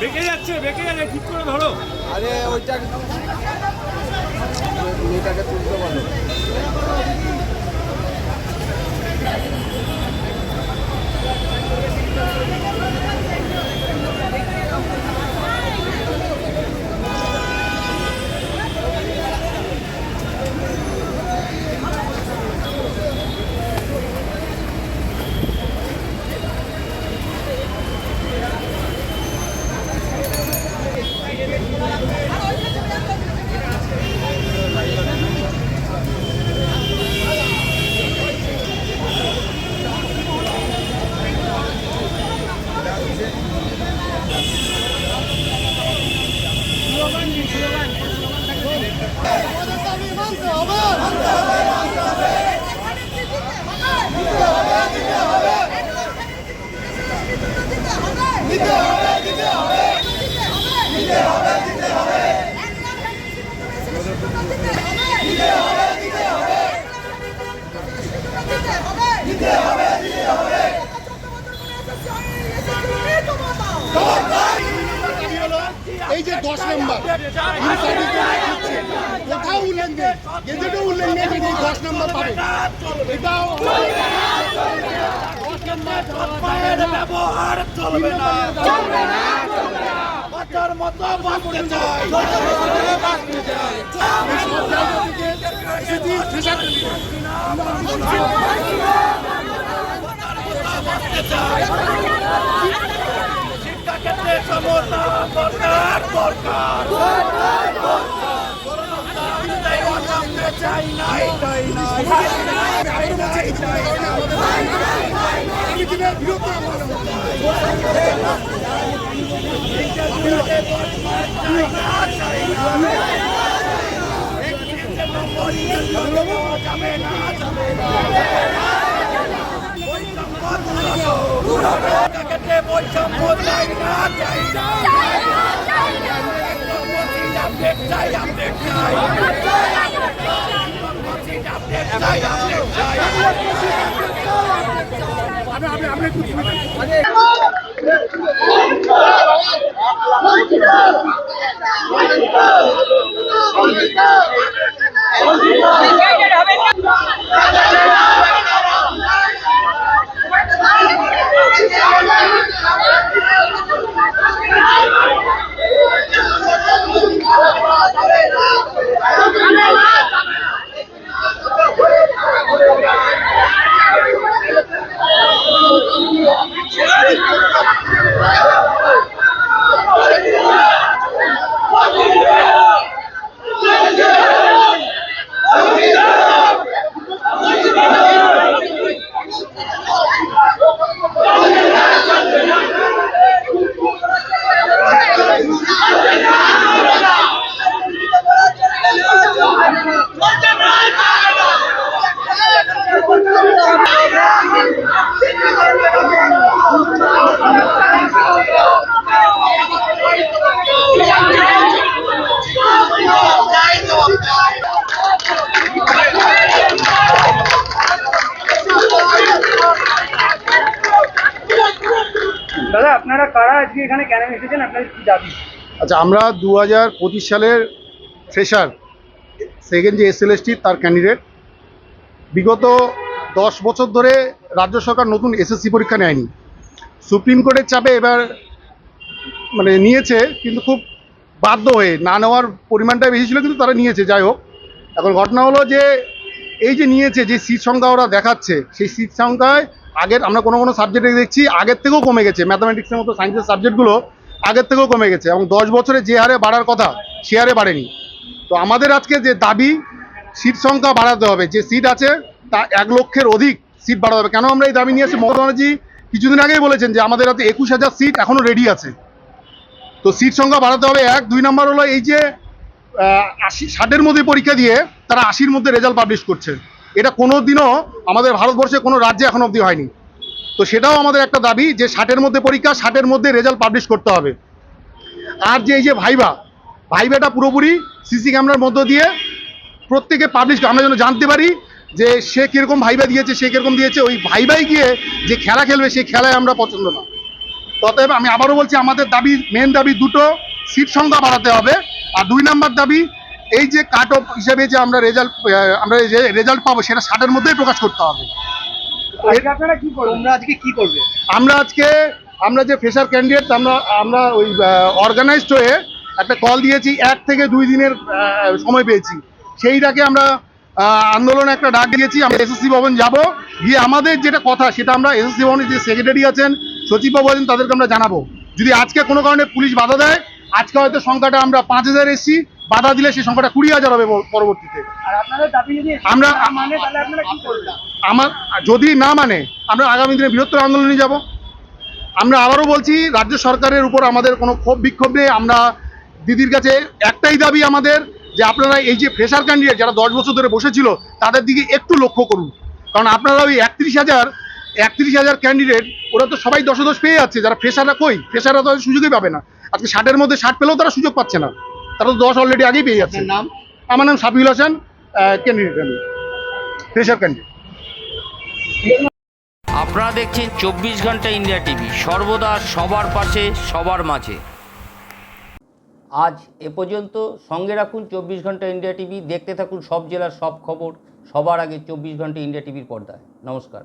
বেঁকে যাচ্ছে বেঁকে যাচ্ছে ঠিক করে ধরো। আরে ওইটা মেয়েটাকে তুলতে বলো এই যে দশ নম্বর কোথাও উল্লেখ নেই গেজেটেও উল্লেখ নেই যে দশ নম্বর পাবে এটাও ব্যবহার চলবে না বাচ্চার মতো বাঁচতে চাই এসেছি ফেসার শিক্ষাক্ষেত্রে সমতা দরকার দরকার। চাই নাই চাই না। যাবে না আপনারা কারা আজকে এখানে কেন এসেছেন? আপনাদের কি দাবি? আচ্ছা আমরা দু হাজার পঁচিশ সালের ফ্রেশার সেকেন্ড যে এসএলএসটি তার ক্যান্ডিডেট বিগত দশ বছর ধরে রাজ্য সরকার নতুন এসএসসি পরীক্ষা নেয়নি। সুপ্রিম কোর্টের চাপে এবার মানে নিয়েছে, কিন্তু খুব বাধ্য হয়ে, না নেওয়ার পরিমাণটা বেশি ছিল, কিন্তু তারা নিয়েছে, যাই হোক। এখন ঘটনা হলো যে, এই যে নিয়েছে, যে সিট সংখ্যা ওরা দেখাচ্ছে, সেই সিট সংখ্যায় আগের আমরা কোনো কোনো সাবজেক্টে দেখছি আগের থেকেও কমে গেছে। ম্যাথামেটিক্সের মতো সায়েন্সের সাবজেক্টগুলো আগের থেকেও কমে গেছে এবং দশ বছরে যে হারে বাড়ার কথা, সে হারে বাড়েনি। তো আমাদের আজকে যে দাবি সিট সংখ্যা বাড়াতে হবে, যে সিট আছে তা এক লক্ষের অধিক সিট বাড়াতে হবে। কেন আমরা এই দাবি নিয়ে এসেছি? মমতা ব্যানার্জি কিছুদিন আগেই বলেছেন যে আমাদের হাতে একুশ হাজার সিট এখনও রেডি আছে। তো সিট সংখ্যা বাড়াতে হবে এক। দুই নম্বর হলো এই যে আশি, ষাটের মধ্যে পরীক্ষা দিয়ে তারা আশির মধ্যে রেজাল্ট পাবলিশ করছে। এটা কোনো দিনও আমাদের ভারতবর্ষে কোনো রাজ্যে এখন অবধি হয়নি। তো সেটাও আমাদের একটা দাবি যে ষাটের মধ্যে পরীক্ষা, ষাটের মধ্যে রেজাল্ট পাবলিশ করতে হবে। আর যে এই যে ভাইবা ভাইবাটা পুরোপুরি সিসি ক্যামেরার মধ্য দিয়ে প্রত্যেকে পাবলিশ আমরা যেন জানতে পারি যে সে কীরকম ভাইবা দিয়েছে, সে কীরকম দিয়েছে। ওই ভাইবাই গিয়ে যে খেলা খেলবে সেই খেলায় আমরা পছন্দ না। ততএব আমি আবারও বলছি, আমাদের দাবি মেন দাবি দুটো সিট সংখ্যা বাড়াতে হবে। আর দুই নাম্বার দাবি, এই যে কাট অফ হিসেবে যে আমরা রেজাল্ট আমরা যে রেজাল্ট পাবো, সেটা ষাটের মধ্যেই প্রকাশ করতে হবে আজকে আপনারা কি করবেন তোমরা আজকে কি করবে? আমরা আজকে আমরা যে ফ্রেশার ক্যান্ডিডেট আমরা আমরা ওই অর্গানাইজড হয়ে একটা কল দিয়েছি এক থেকে দুই দিনের সময় পেয়েছি। সেইটাকে আমরা আন্দোলনে একটা ডাক দিয়েছি আমরা এসএসসি ভবন যাব। গিয়ে আমাদের যেটা কথা সেটা আমরা এসএসসি ভবনের যে সেক্রেটারি আছেন সচিববাবু আছেন তাদেরকে আমরা জানাব। যদি আজকে কোনো কারণে পুলিশ বাধা দেয় আজকে হয়তো সংখ্যাটা আমরা পাঁচ হাজার এসছি। বাধা দিলে সেই সংখ্যাটা কুড়ি হাজার হবে পরবর্তীতে। আমরা- মানে আমার যদি না মানে আমরা আগামী দিনে বৃহত্তর আন্দোলনে যাব। আমরা আবারও বলছি রাজ্য সরকারের উপর আমাদের কোনো ক্ষোভ বিক্ষোভ নেই। আমরা দিদির কাছে একটাই দাবি আমাদের যে আপনারা এই যে ফ্রেশার ক্যান্ডিডেট যারা দশ বছর ধরে বসেছিল তাদের দিকে একটু লক্ষ্য করুন। কারণ আপনারা ওই একত্রিশ হাজার একত্রিশ হাজার ক্যান্ডিডেট ওরা তো সবাই দশ দশ পেয়ে যাচ্ছে। যারা ফ্রেশাররা কই? ফ্রেশাররা তো সুযোগই পাবে না। আজকে ষাটের মধ্যে ষাট পেলেও তারা সুযোগ পাচ্ছে না। তারা তো দশ অলরেডি আগেই পেয়ে যাচ্ছে। নাম? আমার নাম সাবিউল হাসান ক্যান্ডিডেট আমি। ফ্রেশার ক্যান্ডিডেট আপনারা দেখছেন চব্বিশ ঘণ্টা ইন্ডিয়া টিভি সর্বদা সবার পাশে সবার মাঝে। আজ এ পর্যন্ত সঙ্গে রাখুন চব্বিশ ঘণ্টা ইন্ডিয়া টিভি দেখতে থাকুন সব জেলার সব খবর সবার আগে চব্বিশ ঘণ্টা ইন্ডিয়া টিভির পর্দায়। নমস্কার।